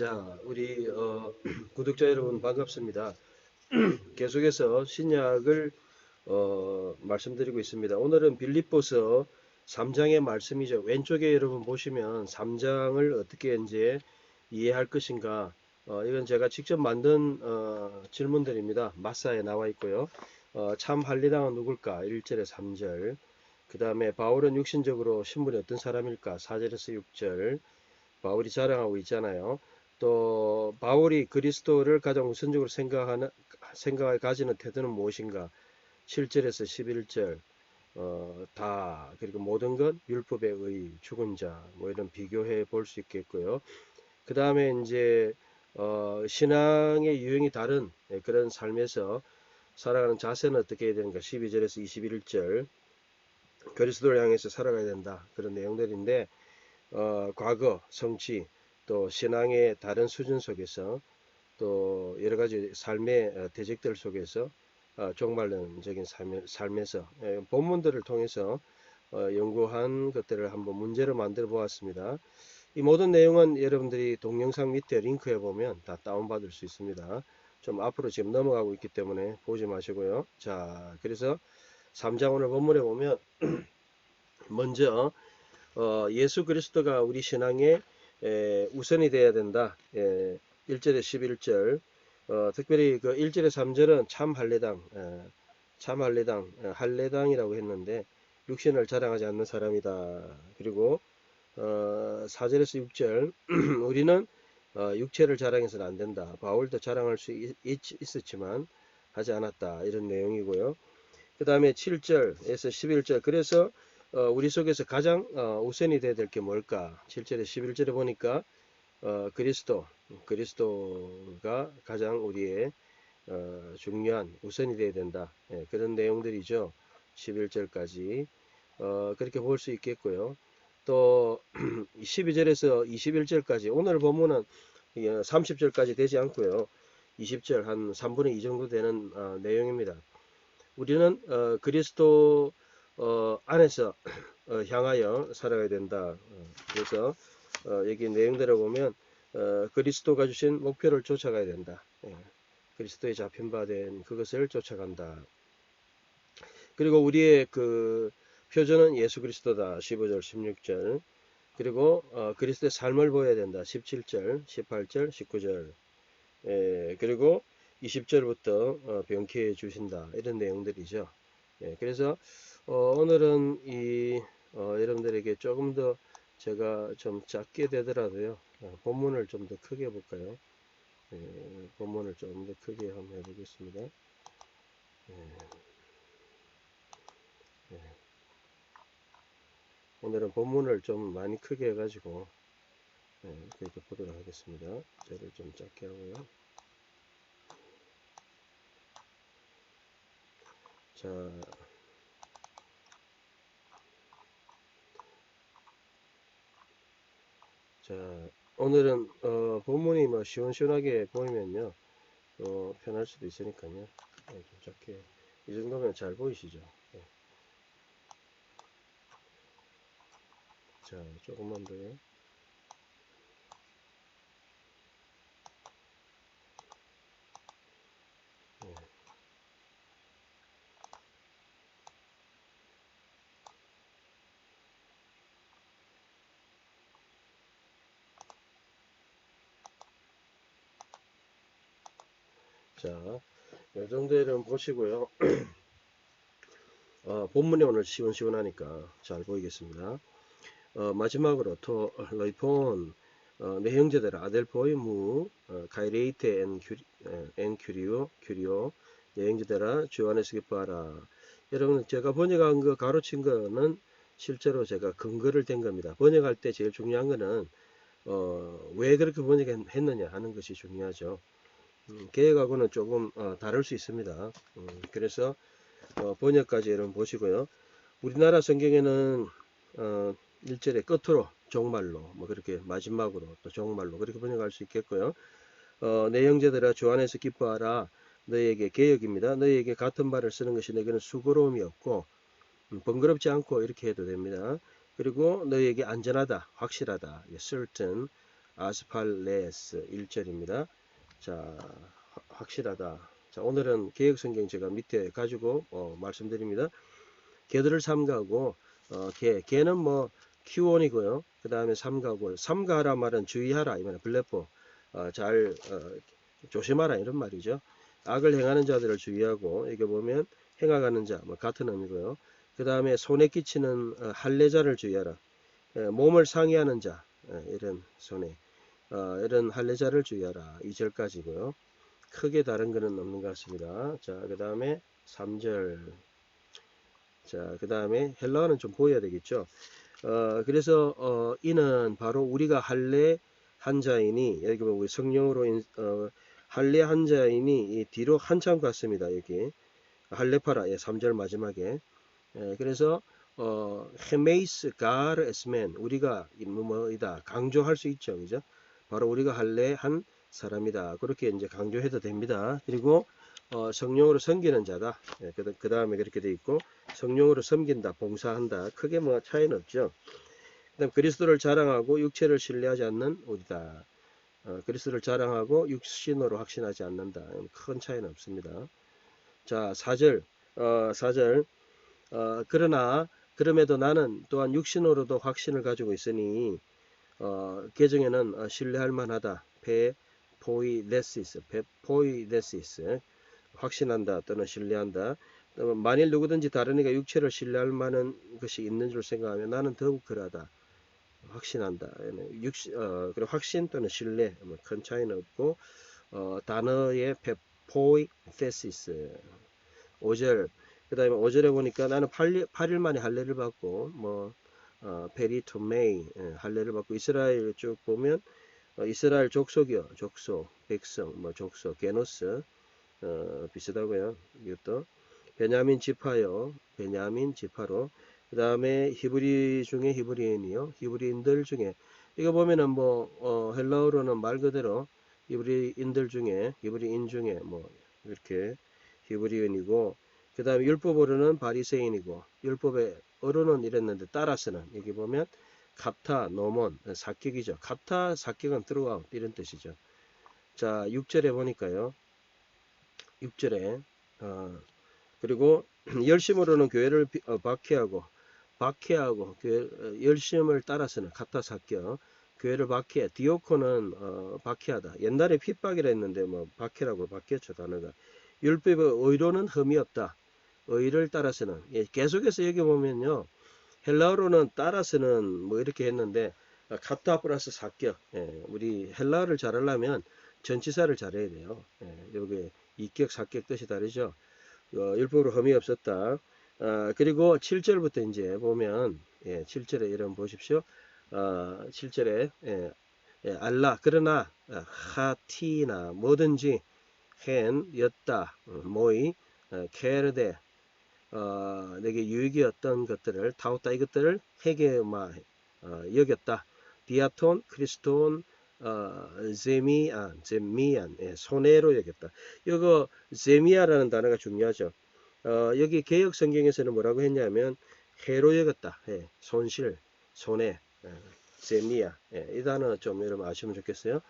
자, 우리 어, 구독자 여러분 반갑습니다. 계속해서 신약을 어, 말씀드리고 있습니다. 오늘은 빌립보서 3장의 말씀이죠. 왼쪽에 여러분 보시면 3장을 어떻게 이제 이해할 것인가. 어, 이건 제가 직접 만든 어, 질문들입니다. 마사에 나와 있고요. 어, 참 할리당은 누굴까? 1절에 3절. 그 다음에 바울은 육신적으로 신분이 어떤 사람일까? 4절에서 6절. 바울이 자랑하고 있잖아요. 또 바울이 그리스도를 가장 우선적으로 생각하는 생각을 가지는 태도는 무엇인가? 7절에서 11절 어, 다 그리고 모든 것 율법의 의 죽은 자뭐 이런 비교해 볼 수 있겠고요. 그 다음에 이제 어, 신앙의 유형이 다른 그런 삶에서 살아가는 자세는 어떻게 해야 되는가? 12절에서 21절 그리스도를 향해서 살아가야 된다 그런 내용들인데 어, 과거 성취 또 신앙의 다른 수준 속에서 또 여러 가지 삶의 어, 대적들 속에서 어, 종말론적인 삶에서 예, 본문들을 통해서 어, 연구한 것들을 한번 문제로 만들어 보았습니다. 이 모든 내용은 여러분들이 동영상 밑에 링크에 보면 다 다운받을 수 있습니다. 좀 앞으로 지금 넘어가고 있기 때문에 보지 마시고요. 자, 그래서 3장 오늘 본문에 보면 먼저 예수 그리스도가 우리 신앙의 에, 우선이 돼야 된다. 예, 1절에 11절 어, 특별히 그 1절에 3절은 참 할례당 에, 참 할례당 에, 할례당이라고 했는데 육신을 자랑하지 않는 사람이다. 그리고 어, 4절에서 6절 우리는 어, 육체를 자랑해서는 안 된다. 바울도 자랑할 수 있, 있 었지만 하지 않았다. 이런 내용이고요. 그 다음에 7절에서 11절 그래서 어, 우리 속에서 가장 어, 우선이 돼야 될 게 뭘까? 7절에 11절에 보니까 어, 그리스도, 그리스도가 가장 우리의 어, 중요한 우선이 돼야 된다. 예, 그런 내용들이죠. 11절까지 어, 그렇게 볼 수 있겠고요. 또 12절에서 21절까지 오늘 본문은 30절까지 되지 않고요. 20절 한 3분의 2 정도 되는 어, 내용입니다. 우리는 어, 그리스도 어, 안에서 어, 향하여 살아야 된다. 어, 그래서 어, 여기 내용들을 보면 어, 그리스도가 주신 목표를 쫓아가야 된다. 예, 그리스도에 잡힌 바 된 그것을 쫓아간다. 그리고 우리의 그 표준은 예수 그리스도다. 15절, 16절. 그리고 어, 그리스도의 삶을 보여야 된다. 17절, 18절, 19절. 예, 그리고 20절부터 어, 병쾌해 주신다. 이런 내용들이죠. 예, 그래서 어, 오늘은 이 어, 여러분들에게 조금 더 제가 좀 작게 되더라도요 어, 본문을 좀 더 크게 볼까요? 예, 본문을 좀 더 크게 한번 해보겠습니다. 예, 예. 오늘은 본문을 좀 많이 크게 해가지고 예, 그렇게 보도록 하겠습니다. 저를 좀 작게 하고요. 자 자, 오늘은 어, 본문이 뭐 시원시원하게 보이면요, 어, 편할 수도 있으니까요. 네, 좀 작게 이 정도면 잘 보이시죠? 네. 자, 조금만 더요. 자, 이 정도는 보시고요. 어, 본문이 오늘 시원시원하니까 잘 보이겠습니다. 어, 마지막으로 토 러이폰 어, 내 형제들 아델포이 무 어, 가이레이테 엔, 큐리, 엔 큐리오 큐리오 내 형제들아 주 안에서 기뻐하라. 여러분 제가 번역한 거 가로친 거는 실제로 제가 근거를 댄 겁니다. 번역할 때 제일 중요한 거는 어, 왜 그렇게 번역했느냐 하는 것이 중요하죠. 음, 계획하고는 조금 어, 다를 수 있습니다. 음, 그래서 어, 번역까지 여러분 보시고요. 우리나라 성경에는 어, 1절의 끝으로 종말로 뭐 그렇게 마지막으로 또 종말로 그렇게 번역할 수 있겠고요. 어, 내 형제들아 주 안에서 기뻐하라 너희에게 개혁입니다. 너희에게 같은 말을 쓰는 것이 내게는 수고로움이 없고 음, 번거롭지 않고 이렇게 해도 됩니다. 그리고 너희에게 안전하다, 확실하다, certain, 아스팔레스 1절입니다. 자, 화- 확실하다. 자, 오늘은 개혁성경 제가 밑에 가지고 어, 말씀드립니다. 개들을 삼가고 어, 개, 개는 뭐 키원이고요. 그 다음에 삼가고 삼가하라 말은 주의하라 이 말은 블레포 어, 잘 어, 조심하라 이런 말이죠. 악을 행하는 자들을 주의하고 여기 보면 행하가는 자 뭐 같은 의미고요. 그 다음에 손에 끼치는 어, 할례자를 주의하라. 예, 몸을 상해하는 자 예, 이런 손에 어, 이런 할례자를 주의하라. 2절까지고요. 크게 다른 거는 없는 것 같습니다. 자, 그 다음에 3절. 자, 그 다음에 헬라어는 좀 보여야 되겠죠. 어, 그래서 어, 이는 바로 우리가 할례 한 자이니 여기 보면 우리 성령으로 인, 어, 할례 한 자이니 이 뒤로 한참 갔습니다. 여기 할례파라 예, 3절 마지막에 예, 그래서 어, 헤메이스 가르 에스멘 우리가 이 뭐이다 강조할 수 있죠, 그죠? 바로 우리가 할례 한 사람이다. 그렇게 이제 강조해도 됩니다. 그리고 어, 성령으로 섬기는 자다. 예, 그, 그 다음에 그렇게 돼 있고 성령으로 섬긴다, 봉사한다. 크게 뭐 차이는 없죠. 그다음 그리스도를 자랑하고 육체를 신뢰하지 않는 우리다. 어, 그리스도를 자랑하고 육신으로 확신하지 않는다. 큰 차이는 없습니다. 자, 4절. 어, 4절. 어, 그러나 그럼에도 나는 또한 육신으로도 확신을 가지고 있으니 어, 개정에는 어, 신뢰할 만하다. 페 포이데시스, 페 포이데시스. 확신한다 또는 신뢰한다. 또 만일 누구든지 다른 이가 육체를 신뢰할 만한 것이 있는 줄 생각하면 나는 더욱 그러하다. 확신한다. 육신, 어, 그리고 확신 또는 신뢰, 뭐큰 차이는 없고, 어, 단어의 페포이 테시스. 5절. 그 다음에 5절에 보니까 나는 8일, 8일 만에 할례를 받고, 뭐, 어, 페리토메이, 예, 할례를 받고, 이스라엘 쭉 보면, 어, 이스라엘 족속이요. 족속, 백성, 뭐, 족속, 게노스, 어, 비슷하고요. 이것도. 베냐민 지파요. 베냐민 지파로. 그 다음에 히브리 중에 히브리인이요. 히브리인들 중에 이거 보면은 뭐 어, 헬라어로는 말 그대로 히브리인들 중에 히브리인 중에 뭐 이렇게 히브리인이고 그 다음에 율법으로는 바리새인이고 율법의 어로는 이랬는데 따라서는 여기 보면 카타 노몬 사격이죠. 카타 사격은 들어가 이런 뜻이죠. 자 6절에 보니까요. 6절에 어, 그리고 열심으로는 교회를 비- 어, 박해하고 박해하고 교회, 어, 열심을 따라서는 카타 사격 교회를 박해 디오코는 어, 박해하다 옛날에 핍박이라 했는데 뭐 박해라고 바뀌었죠 단어가 율법의 의로는 흠이 없다 의를 따라서는 예, 계속해서 여기 보면요. 헬라어로는 따라서는 뭐 이렇게 했는데 아, 카타 플러스 사격 예, 우리 헬라어를 잘하려면 전치사를 잘해야 돼요. 예, 여기 이격 사격 뜻이 다르죠. 어, 율법으로 흠이 없었다. 아, 그리고 7절부터 이제 보면 예, 7절에 이런 보십시오. 어, 7절에 예, 예, 알라 그러나 아, 하티나 뭐든지 헨 였다 어, 모이 어, 케르데 어, 내게 유익이었던 것들을 타오다 이것들을 해게마 어, 여겼다 디아톤 크리스톤 어, 제미안 제미안 예, 손해로 여겼다 이거 제미아라는 단어가 중요하죠 어, 여기 개혁 성경에서는 뭐라고 했냐면 해로 여겼다. 예, 손실, 손해, 예, 세미야. 예, 이 단어 좀 여러분 아시면 좋겠어요.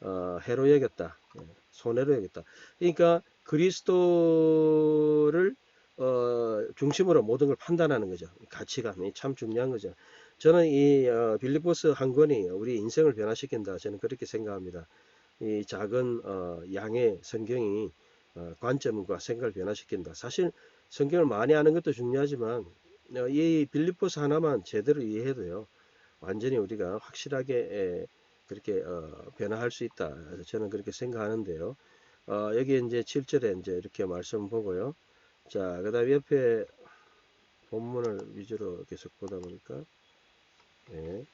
어, 해로 여겼다. 예, 손해로 여겼다. 그러니까 그리스도를 어, 중심으로 모든 걸 판단하는 거죠. 가치관이 참 중요한 거죠. 저는 이 어, 빌리포스 한 권이 우리 인생을 변화시킨다. 저는 그렇게 생각합니다. 이 작은 어, 양의 성경이 어, 관점과 생각을 변화시킨다. 사실 성경을 많이 아는 것도 중요하지만 어, 이 빌리포스 하나만 제대로 이해해도요. 완전히 우리가 확실하게 에, 그렇게 어, 변화할 수 있다. 저는 그렇게 생각하는데요. 어, 여기 이제 7절에 이제 이렇게 말씀 보고요. 자, 그 다음에 옆에 본문을 위주로 계속 보다 보니까 예.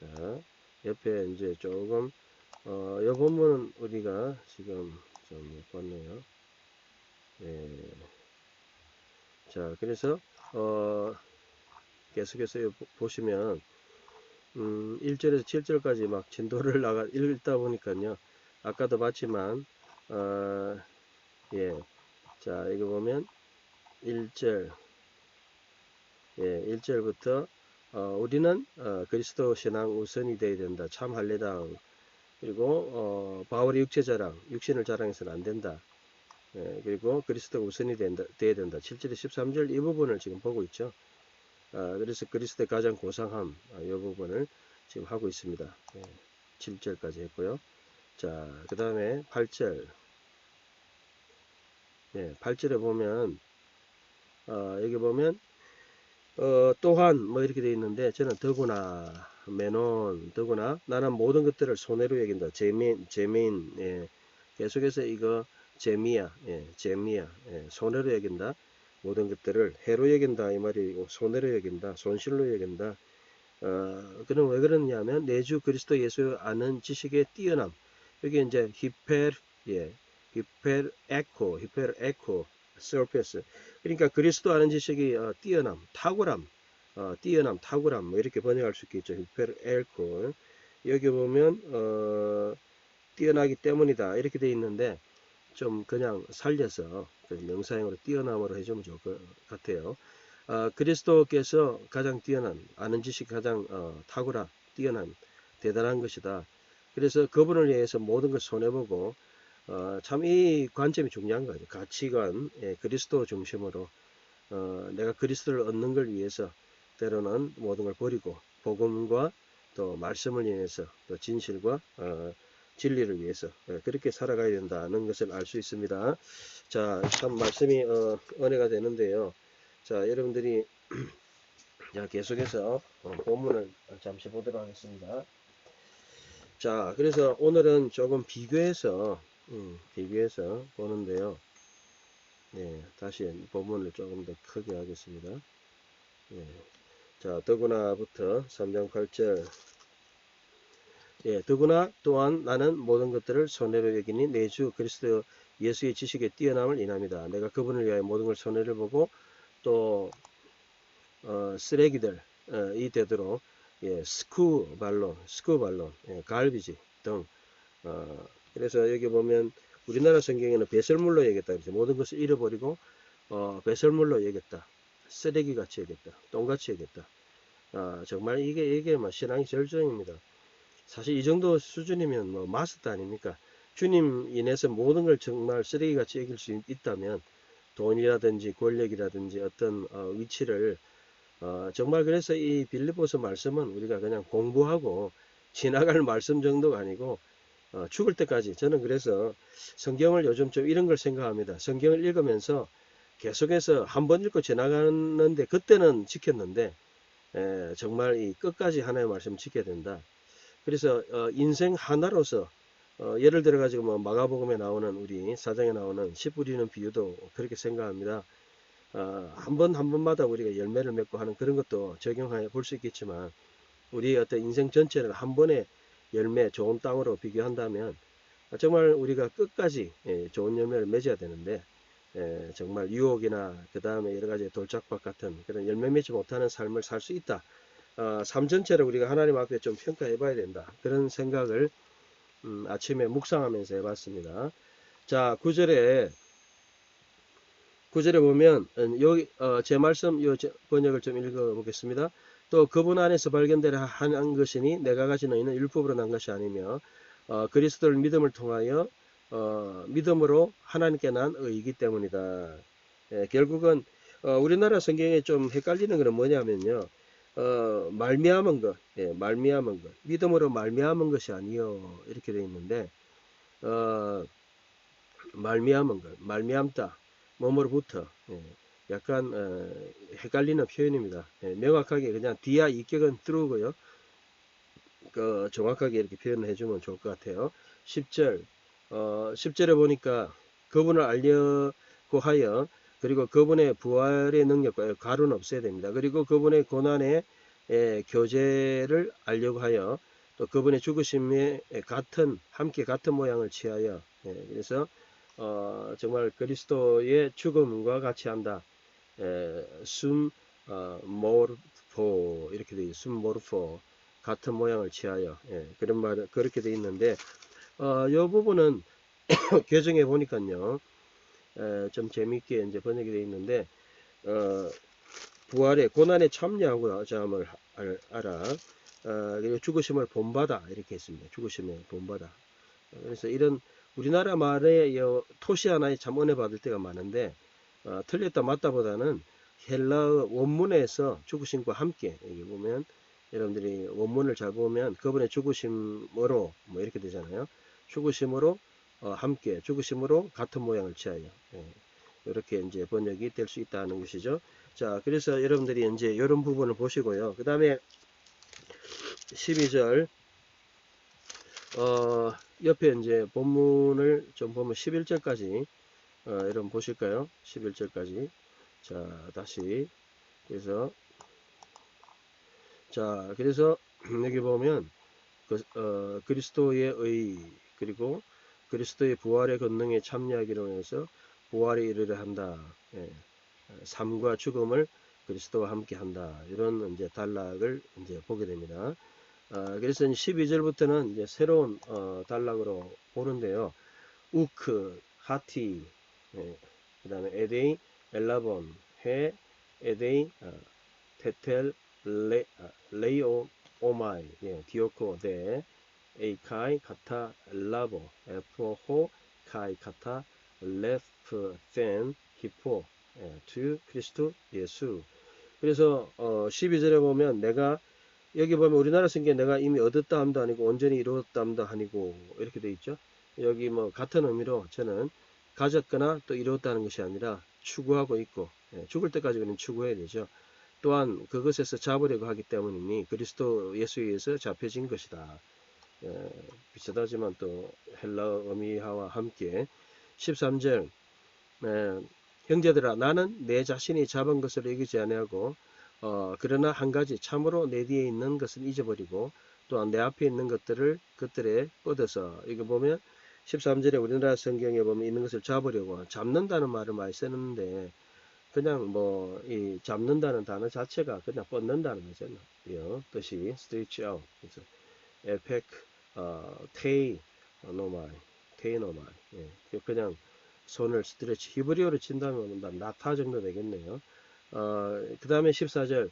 자, 옆에 이제 조금 어, 이 본문은 우리가 지금 좀 못 봤네요. 예. 자, 그래서, 어, 계속해서 보시면, 음, 1절에서 7절까지 막 진도를 나가, 읽다 보니까요. 아까도 봤지만, 어, 예. 자, 이거 보면, 1절, 예, 1절부터, 어, 우리는 어, 그리스도 신앙 우선이 되어야 된다. 참 할례당 그리고 어, 바울의 육체 자랑, 육신을 자랑해서는 안 된다. 예, 그리고 그리스도가 우선이 된다, 돼야 된다. 7절 13절 이 부분을 지금 보고 있죠. 아, 그래서 그리스도의 가장 고상함 아, 이 부분을 지금 하고 있습니다. 예, 7절까지 했고요. 자, 그 다음에 8절. 예, 8절에 보면 어, 여기 보면 어, 또한 뭐 이렇게 되어 있는데 저는 더구나 메논 더구나 나는 모든 것들을 손해로 여긴다. 제민 제민 예, 계속해서 이거 재미야 예, 재미야 예, 손해로 여긴다. 모든 것들을 해로 여긴다 이 말이고 손해로 여긴다. 손실로 여긴다. 어, 그는 왜 그러냐면 내주 그리스도 예수 아는 지식의 뛰어남 여기 이제 히페르 예, 히페르 에코 히페르 에코 서페스 그러니까 그리스도 아는 지식이 어, 뛰어남 탁월함 어, 뛰어남 탁월함 뭐 이렇게 번역할 수 있겠죠 히페르 에코 여기 보면 어, 뛰어나기 때문이다 이렇게 돼 있는데 좀 그냥 살려서 그 명사형으로 뛰어남으로 해주면 좋을 것 같아요. 어, 그리스도께서 가장 뛰어난 아는 지식 가장 어, 탁월한 뛰어난 대단한 것이다. 그래서 그분을 위해서 모든 걸 손해보고 어, 참 이 관점이 중요한 거죠. 가치관 예, 그리스도 중심으로 어, 내가 그리스도를 얻는 걸 위해서 때로는 모든 걸 버리고 복음과 또 말씀을 인해서 또 진실과 어, 진리를 위해서 예, 그렇게 살아가야 된다는 것을 알 수 있습니다. 자, 참 말씀이 어, 은혜가 되는데요. 자, 여러분들이 자, 계속해서 어, 본문을 잠시 보도록 하겠습니다. 자, 그래서 오늘은 조금 비교해서 음, 비교해서 보는데요. 네, 다시 본문을 조금 더 크게 하겠습니다. 네. 자, 더구나부터 3장 8절 예, 더구나 또한 나는 모든 것들을 손해로 여기니 내 주 그리스도 예수의 지식에 뛰어남을 인합니다. 내가 그분을 위하여 모든 걸 손해를 보고 또 어, 쓰레기들 어, 이 되도록 예, 스쿠 발론, 스쿠 발론, 예, 갈비지 등 어, 그래서 여기 보면 우리나라 성경에는 배설물로 얘기했다. 그래서 모든 것을 잃어버리고 어, 배설물로 얘기했다. 쓰레기 같이 얘기했다. 똥같이 얘기했다. 아, 정말 이게 이게 뭐 신앙의 절정입니다. 사실 이 정도 수준이면 뭐 마스터 아닙니까? 주님 인해서 모든 걸 정말 쓰레기같이 여길 수 있다면 돈이라든지 권력이라든지 어떤 어, 위치를 어, 정말 그래서 이 빌리보스 말씀은 우리가 그냥 공부하고 지나갈 말씀 정도가 아니고 어, 죽을 때까지 저는 그래서 성경을 요즘 좀 이런 걸 생각합니다. 성경을 읽으면서 계속해서 한 번 읽고 지나가는데 그때는 지켰는데 에, 정말 이 끝까지 하나의 말씀 지켜야 된다. 그래서 어, 인생 하나로서 어, 예를 들어 가지고 뭐 마가복음에 나오는 우리 사장에 나오는 씨 뿌리는 비유도 그렇게 생각합니다. 어, 한번 한 번마다 우리가 열매를 맺고 하는 그런 것도 적용해 볼 수 있겠지만 우리의 어떤 인생 전체를 한 번에 열매 좋은 땅으로 비교한다면 정말 우리가 끝까지 예, 좋은 열매를 맺어야 되는데 예, 정말 유혹이나 그 다음에 여러 가지 돌짝밭 같은 그런 열매 맺지 못하는 삶을 살 수 있다. 어, 삶 전체를 우리가 하나님 앞에 좀 평가해 봐야 된다. 그런 생각을 음, 아침에 묵상하면서 해봤습니다. 자, 9절에 9절에 보면 음, 여기 어, 제 말씀 요 번역을 좀 읽어 보겠습니다. 또 그분 안에서 발견되려 한 것이니 내가 가진 의는 율법으로 난 것이 아니며 어, 그리스도를 믿음을 통하여 어, 믿음으로 하나님께 난 의이기 때문이다. 예, 결국은 어, 우리나라 성경에 좀 헷갈리는 것은 뭐냐면요. 어, 말미암은 것, 예, 말미암은 것, 믿음으로 말미암은 것이 아니요 이렇게 되어 있는데 어, 말미암은 것, 말미암다, 뭐뭐로부터 예, 약간 어, 헷갈리는 표현입니다. 예, 명확하게 그냥 디아 이격은 들어오고요. 그 정확하게 이렇게 표현을 해주면 좋을 것 같아요. 10절, 어, 10절에 보니까 그분을 알려고 하여 그리고 그분의 부활의 능력과 가루는 없어야 됩니다. 그리고 그분의 고난의 에, 교제를 알려고 하여 또 그분의 죽으심에 같은 함께 같은 모양을 취하여 예, 그래서 어, 정말 그리스도의 죽음과 같이 한다. 에, 숨 어, 모르포 이렇게 돼 있어요. 숨 모르포 같은 모양을 취하여 예, 그런 말 그렇게 돼 있는데 어, 이 부분은 교정해 보니까요. 에, 좀 재미있게 이제 번역이 되어 있는데 어, 부활의 고난에 참여하고 알- 알아. 아, 그리고 죽으심을 본받아 이렇게 했습니다. 죽으심을 본받아. 어, 그래서 이런 우리나라 말에 여- 토시 하나에 참 은혜 받을 때가 많은데 어, 틀렸다 맞다보다는 헬라어 원문에서 죽으심과 함께 여기 보면 여러분들이 원문을 잘 보면 그분의 죽으심으로 뭐 이렇게 되잖아요. 죽으심으로 어, 함께 죽으심으로 같은 모양을 취하여 예, 이렇게 이제 번역이 될 수 있다는 것이죠. 자, 그래서 여러분들이 이제 이런 부분을 보시고요. 그 다음에 12절 어, 옆에 이제 본문을 좀 보면 11절까지 어, 여러분 보실까요? 11절까지 자 다시 그래서 자 그래서 여기 보면 그, 어, 그리스도의 의 그리고 그리스도의 부활의 권능에 참여하기로 해서 부활에 이르려 한다. 예. 삶과 죽음을 그리스도와 함께 한다. 이런 이제 단락을 이제 보게 됩니다. 아, 그래서 12절부터는 이제 새로운 어, 단락으로 보는데요. 우크, 하티, 예, 그 다음에 에데이, 엘라본, 해, 에데이, 아, 테텔, 레, 아, 레이오, 오마이, 예, 디오코, 데, 에이카이, 카타, 라보, 에포호, 카이, 카타, 레프, 센, 히포, 예, 투, 크리스투, 예수. 그래서 어, 12절에 보면 내가 여기 보면 우리나라 성경에 내가 이미 얻었다 함도 아니고 온전히 이루었다 함도 아니고 이렇게 돼 있죠. 여기 뭐 같은 의미로 저는 가졌거나 또 이루었다는 것이 아니라 추구하고 있고 예, 죽을 때까지 우리는 추구해야 되죠. 또한 그것에서 잡으려고 하기 때문이니 그리스도 예수에 의해서 잡혀진 것이다. 예, 비슷하지만 또 헬라 의미와 함께 13절 예, 형제들아 나는 내 자신이 잡은 것을 여기지 아니하고 어, 그러나 한 가지 참으로 내 뒤에 있는 것은 잊어버리고 또한 내 앞에 있는 것들을 그들에 뻗어서 이거 보면 13절에 우리나라 성경에 보면 있는 것을 잡으려고 잡는다는 말을 많이 쓰는데 그냥 뭐 이 잡는다는 단어 자체가 그냥 뻗는다는 거잖아요. 뜻이 stretch out. 그래서 에펙, 어, 테이, 어, 노말, 테이 노말. 예, 그냥 손을 스트레치 히브리어로 친다면 나타 정도 되겠네요. 어, 그 다음에 14절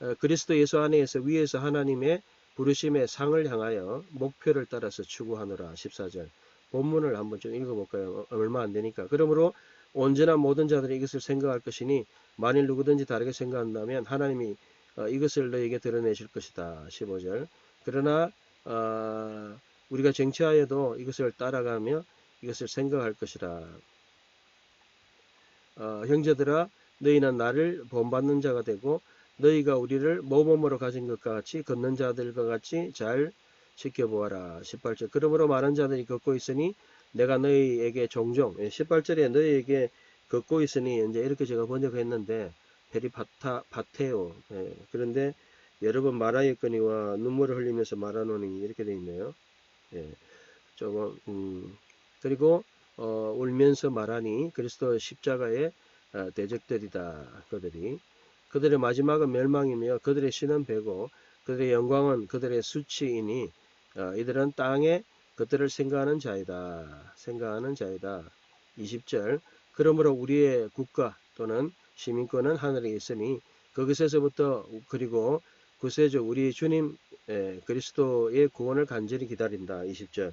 어, 그리스도 예수 안에서 위에서 하나님의 부르심의 상을 향하여 목표를 따라서 추구하노라 14절 본문을 한번 좀 읽어볼까요? 어, 얼마 안 되니까. 그러므로 온전한 모든 자들이 이것을 생각할 것이니 만일 누구든지 다르게 생각한다면 하나님이 어, 이것을 너에게 드러내실 것이다. 15절. 그러나 어, 우리가 쟁취하여도 이것을 따라가며 이것을 생각할 것이라. 어, 형제들아 너희는 나를 본받는 자가 되고 너희가 우리를 모범으로 가진 것과 같이 걷는 자들과 같이 잘 지켜보아라. 18절 그러므로 많은 자들이 걷고 있으니 내가 너희에게 종종 18절에 너희에게 걷고 있으니 이제 이렇게 제가 번역했는데 페리파타 파테오 예, 그런데 여러 번 말하였거니와 눈물을 흘리면서 말하노니 이렇게 돼 있네요. 예, 조금 음, 그리고 어, 울면서 말하니 그리스도 십자가에 어, 대적들이다. 그들이 그들의 마지막은 멸망이며 그들의 신은 배고 그들의 영광은 그들의 수치이니 어, 이들은 땅에 그들을 생각하는 자이다. 생각하는 자이다. 20절 그러므로 우리의 국가 또는 시민권은 하늘에 있으니 그것에서부터 그리고 구세주 우리 주님 에, 그리스도의 구원을 간절히 기다린다. 20절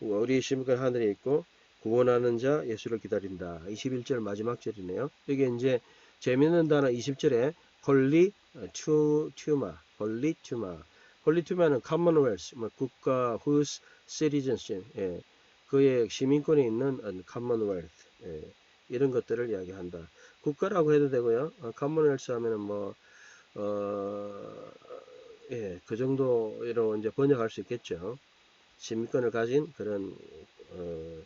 우리 시민권 하늘에 있고 구원하는 자 예수를 기다린다. 21절 마지막 절이네요. 여기 이제 재미있는 단어 20절에 홀리 투 튜마, 홀리 튜마. 튜마는 커먼웰스, 뭐 국가 whose citizenship, 예, 그의 시민권이 있는 커먼웰스, 예, 이런 것들을 이야기한다. 국가라고 해도 되고요. 커먼웰스 하면은 뭐 어, 예, 그 정도로 이제 번역할 수 있겠죠. 시민권을 가진 그런 어,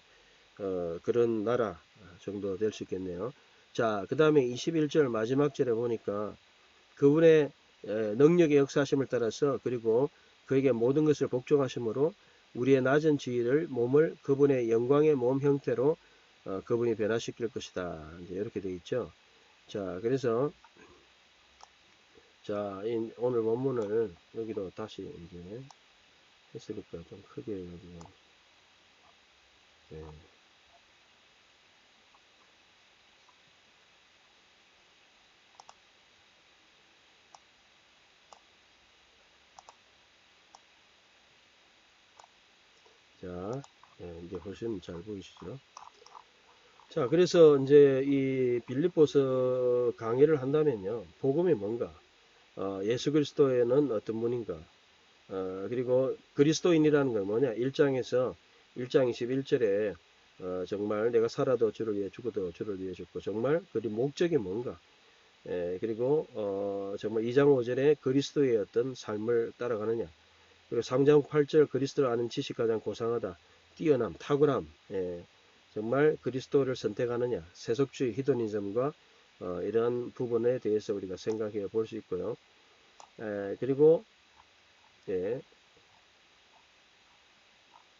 어, 그런 나라 정도 될 수 있겠네요. 자, 그 다음에 21절 마지막 절에 보니까 그분의 능력의 역사심을 따라서 그리고 그에게 모든 것을 복종하심으로 우리의 낮은 지위를 몸을 그분의 영광의 몸 형태로 어, 그분이 변화시킬 것이다. 이제 이렇게 되어 있죠. 자, 그래서 자, 오늘 본문을 여기도 다시 이제 했으니까 좀 크게 네. 자, 예, 이제 훨씬 잘 보이시죠? 자, 그래서 이제 이 빌립보서 강의를 한다면요. 복음이 뭔가? 어, 예수 그리스도에는 어떤 분인가? 어, 그리고 그리스도인이라는 건 뭐냐? 1장에서 1장 21절에 어, 정말 내가 살아도 주를 위해 죽어도 주를 위해 죽고 정말 그리 목적이 뭔가? 예, 그리고 어, 정말 2장 5절에 그리스도의 어떤 삶을 따라가느냐? 그리고 3장 8절 그리스도를 아는 지식 가장 고상하다. 뛰어남, 탁월함. 예, 정말 그리스도를 선택하느냐? 세속주의 히도니즘과 어, 이러한 부분에 대해서 우리가 생각해 볼 수 있고요. 에, 그리고 예,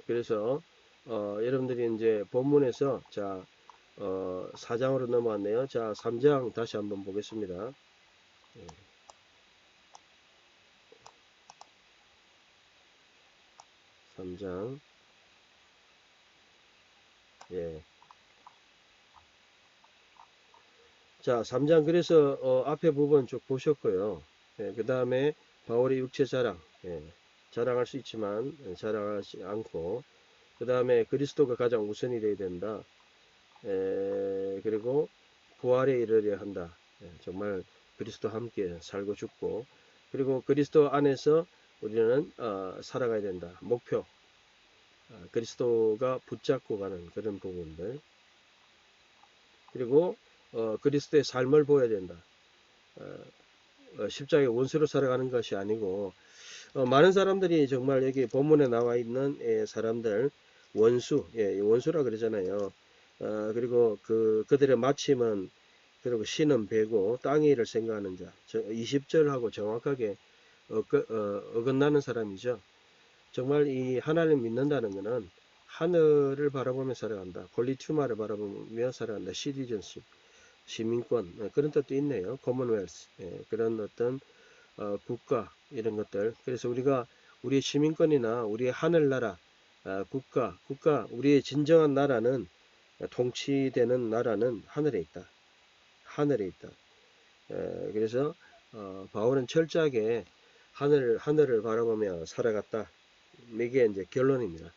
그래서 어, 여러분들이 이제 본문에서 자 어, 4장으로 넘어왔네요. 자 3장 다시 한번 보겠습니다. 예. 삼장 예. 자, 3장 그래서 어, 앞에 부분 쭉 보셨고요. 예, 그 다음에 바울의 육체 자랑, 예, 자랑할 수 있지만 예, 자랑하지 않고 그 다음에 그리스도가 가장 우선이 되어야 된다. 예, 그리고 부활에 이르려 한다. 예, 정말 그리스도 함께 살고 죽고 그리고 그리스도 안에서 우리는 어, 살아가야 된다. 목표 어, 그리스도가 붙잡고 가는 그런 부분들 그리고 어, 그리스도의 삶을 보여야 된다. 어, 어, 십자가의 원수로 살아가는 것이 아니고 어, 많은 사람들이 정말 여기 본문에 나와 있는 예, 사람들 원수, 예, 원수라 그러잖아요. 어, 그리고 그 그들의 마침은 그리고 신은 배고 땅의 일을 생각하는 자. 20절하고 정확하게 어긋, 어, 어긋나는 사람이죠. 정말 이 하나님 믿는다는 것은 하늘을 바라보며 살아간다. 폴리튜마를 바라보며 살아간다. 시티즌십. 시민권 예, 그런 뜻도 있네요. 커먼웰스 예, 그런 어떤 어, 국가 이런 것들. 그래서 우리가 우리의 시민권이나 우리의 하늘나라 아, 국가 국가 우리의 진정한 나라는 통치되는 나라는 하늘에 있다. 하늘에 있다. 에, 그래서 어, 바울은 철저하게 하늘 하늘을 바라보며 살아갔다. 이게 이제 결론입니다.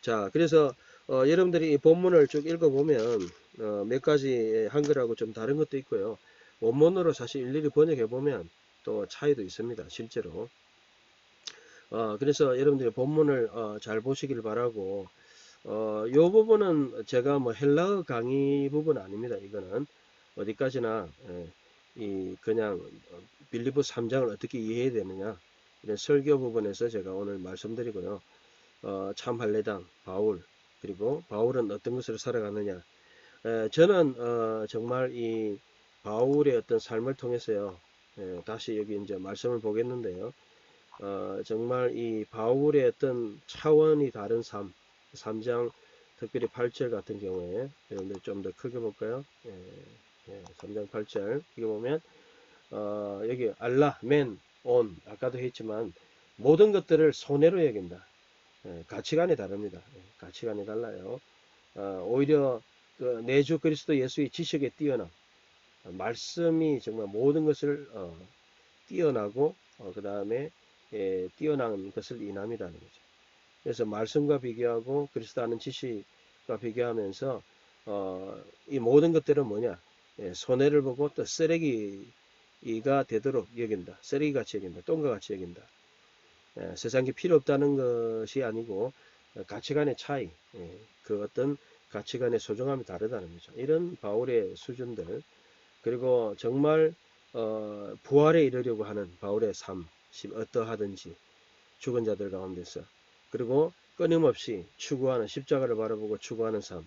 자, 그래서 어, 여러분들이 이 본문을 쭉 읽어보면 어, 몇 가지 한글하고 좀 다른 것도 있고요. 원문으로 사실 일일이 번역해 보면 또 차이도 있습니다. 실제로. 어, 그래서 여러분들이 본문을 어, 잘 보시길 바라고 어, 요 부분은 제가 뭐 헬라어 강의 부분 아닙니다. 이거는 어디까지나 예, 이 그냥 빌리브 3장을 어떻게 이해해야 되느냐 설교 부분에서 제가 오늘 말씀드리고요. 어, 참 할례당 바울 그리고 바울은 어떤 것으로 살아가느냐. 에, 저는 어, 정말 이 바울의 어떤 삶을 통해서요. 에, 다시 여기 이제 말씀을 보겠는데요. 어, 정말 이 바울의 어떤 차원이 다른 삶 3장 특별히 8절 같은 경우에 여러분들 좀 더 크게 볼까요? 예, 예, 3장 8절. 이거 보면 어, 여기 알라 맨 온 아까도 했지만 모든 것들을 손해로 여긴다 예, 가치관이 다릅니다. 예, 가치관이 달라요. 어, 오히려 그 내주 그리스도 예수의 지식에 뛰어남, 어, 말씀이 정말 모든 것을 어, 뛰어나고 그 다음에 예, 뛰어난 것을 인함이라는 거죠. 그래서 말씀과 비교하고 그리스도 아는 지식과 비교하면서 이 모든 것들은 뭐냐? 손해를 보고 또 쓰레기 가 되도록 여긴다. 쓰레기 같이 여긴다. 똥과 같이 여긴다. 예, 세상에 필요 없다는 것이 아니고 가치관의 차이, 예, 그 어떤 가치관의 소중함이 다르다는 거죠. 이런 바울의 수준들 그리고 정말 어, 부활에 이르려고 하는 바울의 삶, 어떠하든지 죽은 자들 가운데서 그리고 끊임없이 추구하는 십자가를 바라보고 추구하는 삶.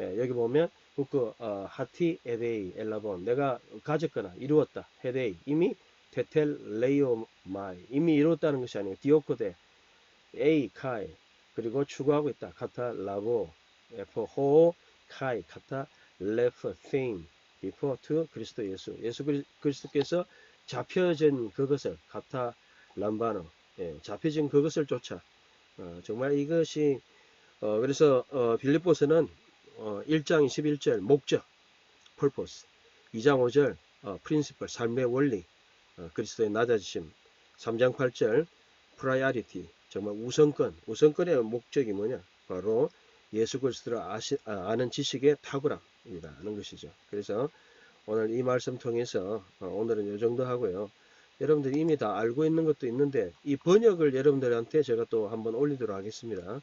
예, 여기 보면 그 어, 하티 에데이 엘라본. 내가 가졌거나 이루었다. 헤데이. 이미 테텔 레이오 마이. 이미 이뤘다는 것이 아니고 디오코데 에이 카이. 그리고 추구하고 있다. 카타 라보 에포 호 카이. 카타 레프 띵 비포 투 그리스도 예수. 예수 그리 스도께서 잡혀진 그것을 카타 람바노. 예, 잡혀진 그것을 쫓아. 어, 정말 이것이 어, 그래서 어, 빌립보서는 어, 1장 21절 목적 purpose 2장 5절 어, principle 삶의 원리 어, 그리스도의 낮아지심 3장 8절 priority 정말 우선권, 우선권의 목적이 뭐냐? 바로 예수 그리스도를 아시, 아, 아는 지식의 탁월함이라는 것이죠. 그래서 오늘 이 말씀 통해서 어, 오늘은 이 정도 하고요. 여러분들이 이미 다 알고 있는 것도 있는데 이 번역을 여러분들한테 제가 또 한번 올리도록 하겠습니다.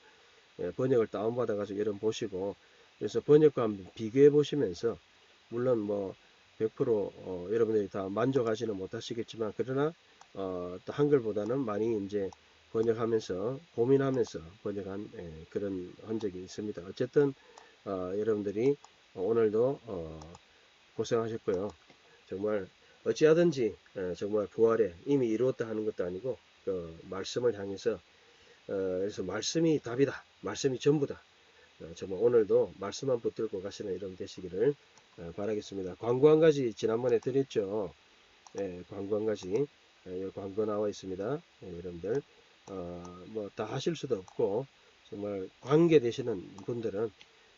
예, 번역을 다운받아 가지고 여러분 보시고 그래서 번역과 한번 비교해 보시면서 물론 뭐 100% 어, 여러분들이 다 만족하지는 못하시겠지만 그러나 어, 또 한글보다는 많이 이제 번역하면서 고민하면서 번역한 예, 그런 흔적이 있습니다. 어쨌든 어, 여러분들이 오늘도 어, 고생하셨고요. 정말 어찌하든지 어, 정말 부활에 이미 이루었다 하는 것도 아니고 그 말씀을 향해서 어, 그래서 말씀이 답이다. 말씀이 전부다. 어, 정말 오늘도 말씀 만 붙들고 가시는 이런 되시기를 어, 바라겠습니다. 광고 한 가지 지난번에 드렸죠. 예, 광고 한 가지 예, 광고 나와 있습니다. 예, 여러분들 어, 뭐다 하실 수도 없고 정말 관계 되시는 분들은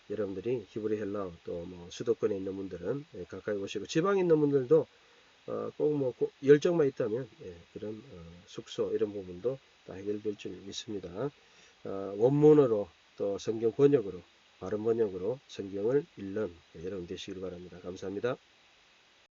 여러분들이 히브리 헬라어 또 뭐 수도권에 있는 분들은 예, 가까이 오시고 지방에 있는 분들도 어, 꼭뭐 열정만 있다면 예, 그런 어, 숙소 이런 부분도 다 해결될 줄 믿습니다. 어, 원문으로 또 성경 번역으로 바른 번역으로 성경을 읽는 예, 여러분 되시길 바랍니다. 감사합니다.